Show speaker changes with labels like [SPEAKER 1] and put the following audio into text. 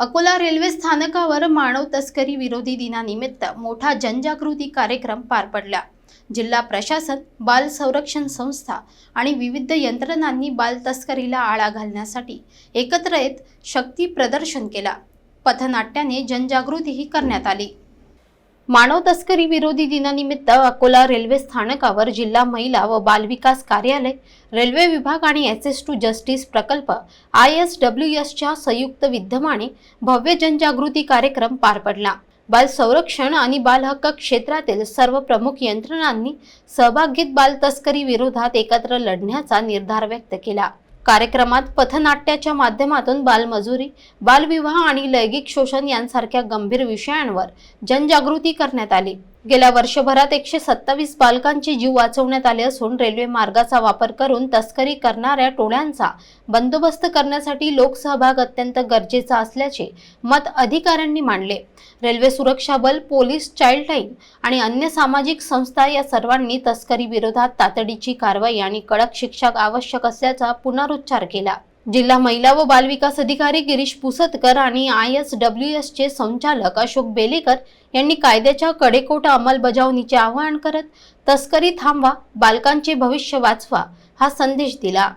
[SPEAKER 1] Akola railway स्थानकावर मानव तस्करी विरोधी दिनानिमित्त मोठा जनजागृती कार्यक्रम पार पडला. जिल्हा प्रशासन बाल संरक्षण संस्था आणि विविध यंत्रणांनी बाल तस्करीला आळा घालण्यासाठी एकत्र येत शक्ती प्रदर्शन केला. पथनाट्याने जनजागृतीही करण्यात आली. मानव तस्करी विरोधी दिनानिमित्त अकोला रेल्वे स्थानकावर जिल्हा महिला व बालविकास कार्यालय रेल्वे विभाग आणि एस एस टू जस्टिस प्रकल्प आय एस डब्ल्यू एसच्या संयुक्त विद्यमाने भव्य जनजागृती कार्यक्रम पार पडला. बाल संरक्षण आणि बालहक्क क्षेत्रातील सर्व प्रमुख यंत्रणांनी सहभाग घेत बाल तस्करी विरोधात एकत्र लढण्याचा निर्धार व्यक्त केला. कार्यक्रमात पथनाट्याच्या माध्यमातून बालमजुरी बालविवाह आणि लैंगिक शोषण यांसारख्या गंभीर विषयांवर जनजागृती करण्यात आली. गेल्या वर्षभरात एकशे सत्तावीस बालकांचे जीव वाचवण्यात आले असून रेल्वे मार्गाचा वापर करून तस्करी करणाऱ्या टोळ्यांचा बंदोबस्त करण्यासाठी लोकसहभाग अत्यंत गरजेचा असल्याचे मत अधिकाऱ्यांनी मांडले. रेल्वे सुरक्षा बल पोलीस चाइल्डलाईन आणि अन्य सामाजिक संस्था या सर्वांनी तस्करी विरोधात तातडीची कारवाई आणि कडक शिक्षा आवश्यक असल्याचा पुनरुच्चार केला. जिल्हा महिला व बालविकास अधिकारी गिरीश पुसतकर आणि आय एस डब्ल्यू एस चे संचालक अशोक बेलेकर यांनी कायद्याच्या कडेकोट अंमलबजावणीचे आवाहन करत तस्करी थांबवा बालकांचे भविष्य वाचवा हा संदेश दिला.